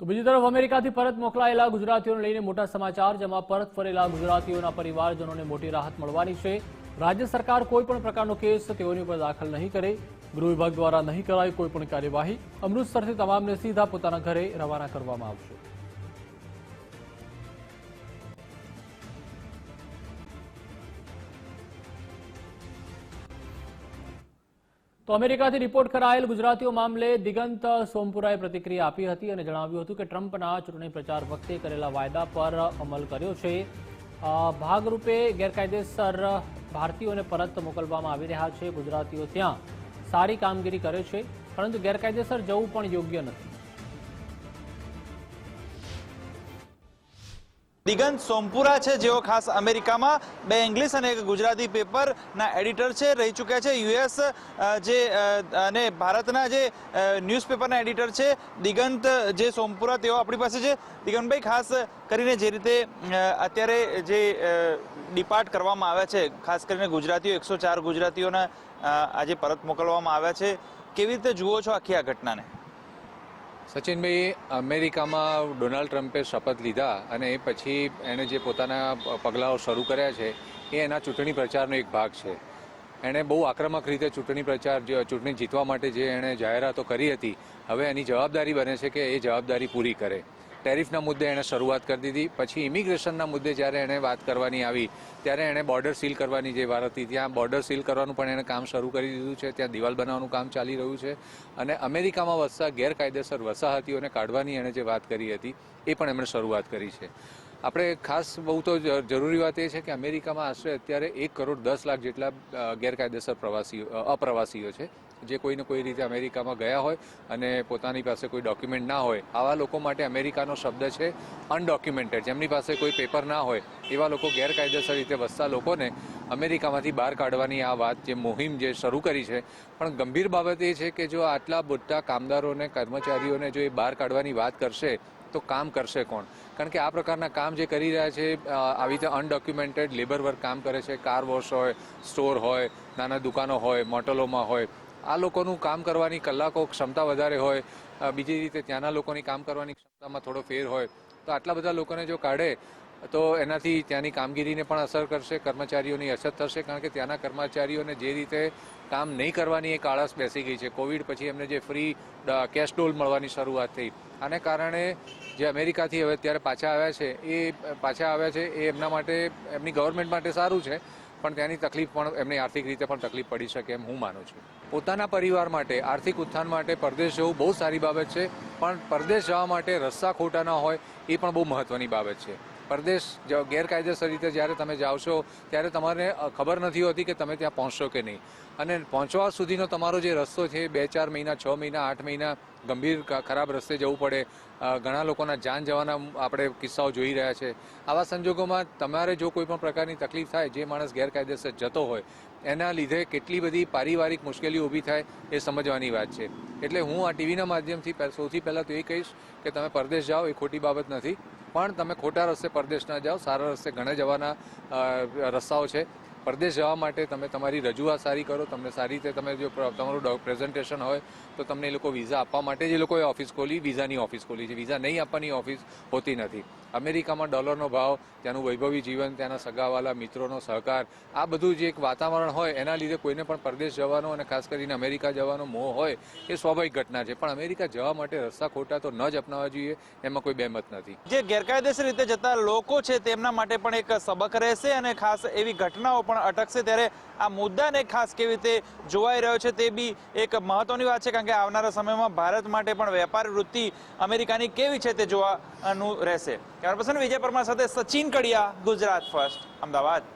તો બીજી તરફ અમેરિકાથી પરત મોકલાયેલા ગુજરાતીઓને લઈને મોટા સમાચાર, જેમાં પરત ફરેલા ગુજરાતીઓના પરિવારજનોને મોટી રાહત મળવાની છે. રાજ્ય સરકાર કોઈ પણ પ્રકારનો કેસ તેઓની ઉપર દાખલ નહીં કરે. ગૃહ વિભાગ દ્વારા નહીં કરાય કોઈપણ કાર્યવાહી. અમૃતસરથી તમામને સીધા પોતાના ઘરે રવાના કરવામાં આવશે. તો અમેરિકાથી રિપોર્ટ કરાયેલ ગુજરાતીઓ મામલે દિગંત સોમપુરાએ પ્રતિક્રિયા આપી હતી અને જણાવ્યું હતું કે ટ્રમ્પના ચૂંટણી પ્રચાર વખતે કરેલા વાયદા પર અમલ કર્યો છે. ભાગરૂપે ગેરકાયદેસર ભારતીયોને પરત મોકલવામાં આવી રહ્યા છે. ગુજરાતીઓ ત્યાં સારી કામગીરી કરે છે, પરંતુ ગેરકાયદેસર જવું પણ યોગ્ય નથી. દિગંત સોમપુરા છે, જેઓ ખાસ અમેરિકામાં બે ઇંગ્લિશ અને એક ગુજરાતી પેપરના એડિટર છે, રહી ચૂક્યા છે. યુએસ જે અને ભારતના જે ન્યૂઝપેપરના એડિટર છે, દિગંત, જે સોમપુરા, તેઓ આપણી પાસે છે. દિગંતભાઈ, ખાસ કરીને જે રીતે અત્યારે જે ડિપાર્ટ કરવામાં આવ્યા છે, ખાસ કરીને ગુજરાતીઓ, એકસો ચાર ગુજરાતીઓને આજે પરત મોકલવામાં આવ્યા છે. કેવી રીતે જુઓ છો આખી આ ઘટનાને? સચિનભાઈ, અમેરિકામાં ડોનાલ્ડ ટ્રમ્પે શપથ લીધા અને એ પછી એણે જે પોતાના પગલાઓ શરૂ કર્યા છે, એ એના ચૂંટણી પ્રચારનો એક ભાગ છે. એણે બહુ આક્રમક રીતે ચૂંટણી પ્રચાર ચૂંટણી જીતવા માટે જે એણે જાહેરાતો કરી હતી, હવે એની જવાબદારી બને છે કે એ જવાબદારી પૂરી કરે. ટેરિફના મુદ્દે એણે શરૂઆત કરી દીધી. પછી ઇમિગ્રેશનના મુદ્દે જ્યારે એણે વાત કરવાની આવી, ત્યારે એણે બોર્ડર સીલ કરવાની જે વાત હતી, ત્યાં બોર્ડર સીલ કરવાનું પણ એણે કામ શરૂ કરી દીધું છે. ત્યાં દિવાલ બનાવવાનું કામ ચાલી રહ્યું છે. અને અમેરિકામાં વસતા ગેરકાયદેસર વસાહતીઓને કાઢવાની એણે જે વાત કરી હતી, એ પણ એમણે શરૂઆત કરી છે. આપણે ખાસ બહુ તો જરૂરી વાત એ છે કે અમેરિકામાં આશરે અત્યારે એક કરોડ દસ લાખ જેટલા ગેરકાયદેસર પ્રવાસીઓ અપ્રવાસીઓ છે, જે કોઈને કોઈ રીતે અમેરિકામાં ગયા હોય અને પોતાની પાસે કોઈ ડોક્યુમેન્ટ ના હોય, આવા લોકો માટે અમેરિકાનો શબ્દ છે અનડોક્યુમેન્ટેડ. જેમની પાસે કોઈ પેપર ના હોય, એવા લોકો ગેરકાયદેસર રીતે વસતા લોકોને અમેરિકામાંથી બહાર કાઢવાની આ વાત જે મુહિમ જે શરૂ કરી છે, પણ ગંભીર બાબત એ છે કે જો આટલા બધા કામદારોને, કર્મચારીઓને જો એ બહાર કાઢવાની વાત કરશે તો કામ કરશે કોણ? કારણ કે આ પ્રકારના કામ જે કરી રહ્યા છે આવી રીતે અનડોક્યુમેન્ટેડ લેબર વર્ક કામ કરે છે, કાર વોશ હોય, સ્ટોર હોય, નાના દુકાનો હોય, મોટલોમાં હોય, આ લોકોનું કામ કરવાની કલાકો ક્ષમતા વધારે હોય બીજી રીતે ત્યાંના લોકોની કામ કરવાની ક્ષમતામાં થોડો ફેર હોય, તો આટલા બધા લોકોને જો કાઢે તો એનાથી ત્યાંની કામગીરીને પણ અસર કરશે, કર્મચારીઓની અછત થશે, કારણ કે ત્યાંના કર્મચારીઓને જે રીતે કામ નહીં કરવાની એક આળસ બેસી ગઈ છે. કોવિડ પછી એમને જે ફ્રી કેશ ડોલ મળવાની શરૂઆત થઈ. આને કારણે જે અમેરિકાથી હવે અત્યારે પાછા આવ્યા છે, એ પાછા આવ્યા છે, એ એમના માટે, એમની ગવર્મેન્ટ માટે સારું છે, પણ ત્યાંની તકલીફ પણ, એમને આર્થિક રીતે પણ તકલીફ પડી શકે એમ હું માનું છું. પોતાના પરિવાર માટે, આર્થિક ઉત્થાન માટે પરદેશ જવું બહુ સારી બાબત છે, પણ પરદેશ જવા માટે રસ્તા ખોટા ન હોય, એ પણ બહુ મહત્વની બાબત છે. પરદેશ ગેરકાયદેસર રીતે જ્યારે તમે જાઓ છો ત્યારે તમારે ખબર નથી હોતી કે તમે ત્યાં પહોંચશો કે નહીં. અને પહોંચવા સુધીનો તમારો જે રસ્તો છે, બે, ચાર મહિના, છ મહિના, આઠ મહિના, ગંભીર ખરાબ રસ્તે જવું પડે. ઘણા લોકોના જાન જવાના આપણે કિસ્સાઓ જોઈ રહ્યા છે. આવા સંજોગોમાં તમારે જો કોઈ પણ પ્રકારની તકલીફ થાય, જે માણસ ગેરકાયદેસર જતો હોય, એના લીધે કેટલી બધી પારિવારિક મુશ્કેલી ઊભી થાય એ સમજવાની વાત છે. એટલે હું આ ટીવીના માધ્યમથી સૌથી પહેલાં તો એ કહીશ કે તમે પરદેશ જાઓ, એ ખોટી બાબત નથી. પણ તમે ખોટા રસ્તે પરદેશ ના જાઓ સારા રસ્તે ઘણા જવાના રસ્તાઓ છે. પરદેશ જવા માટે તમે તમારી રજૂઆત સારી કરો, તમને સારી રીતે તમે જો તમારું પ્રેઝન્ટેશન હોય, તો તમને એ લોકો વિઝા આપવા માટે જે લોકોએ ઓફિસ ખોલી વિઝાની ઓફિસ ખોલી છે. વિઝા નહીં આપવાની ઓફિસ હોતી નથી. અમેરિકામાં ડોલરનો ભાવ, ત્યાંનું વૈભવી જીવન, ત્યાંના સગાવાલા, મિત્રોનો સહકાર, આ બધું જે એક વાતાવરણ હોય, એના લીધે કોઈને પણ પરદેશ જવાનો અને ખાસ કરીને અમેરિકા જવાનો મોહ હોય, એ સ્વાભાવિક ઘટના છે. પણ અમેરિકા જવા માટે રસ્તા ખોટા તો ન જ અપનાવવા જોઈએ, એમાં કોઈ બેમત નથી. જે ગેરકાયદેસર રીતે જતા લોકો છે, તેમના માટે પણ એક સબક રહેશે અને ખાસ એવી ઘટનાઓ પણ અટકશે ત્યારે આ મુદ્દાને ખાસ કેવી રીતે જોવાઈ રહ્યો છે તે બી એક મહત્વની વાત છે, કારણ કે આવનારા સમયમાં ભારત માટે પણ વેપાર વૃત્તિ અમેરિકાની કેવી છે તે જોવાનું રહેશે. કેમેરા પર્સન વિજય પરમાર સાથે સચિન કડિયા, ગુજરાત ફર્સ્ટ અમદાવાદ.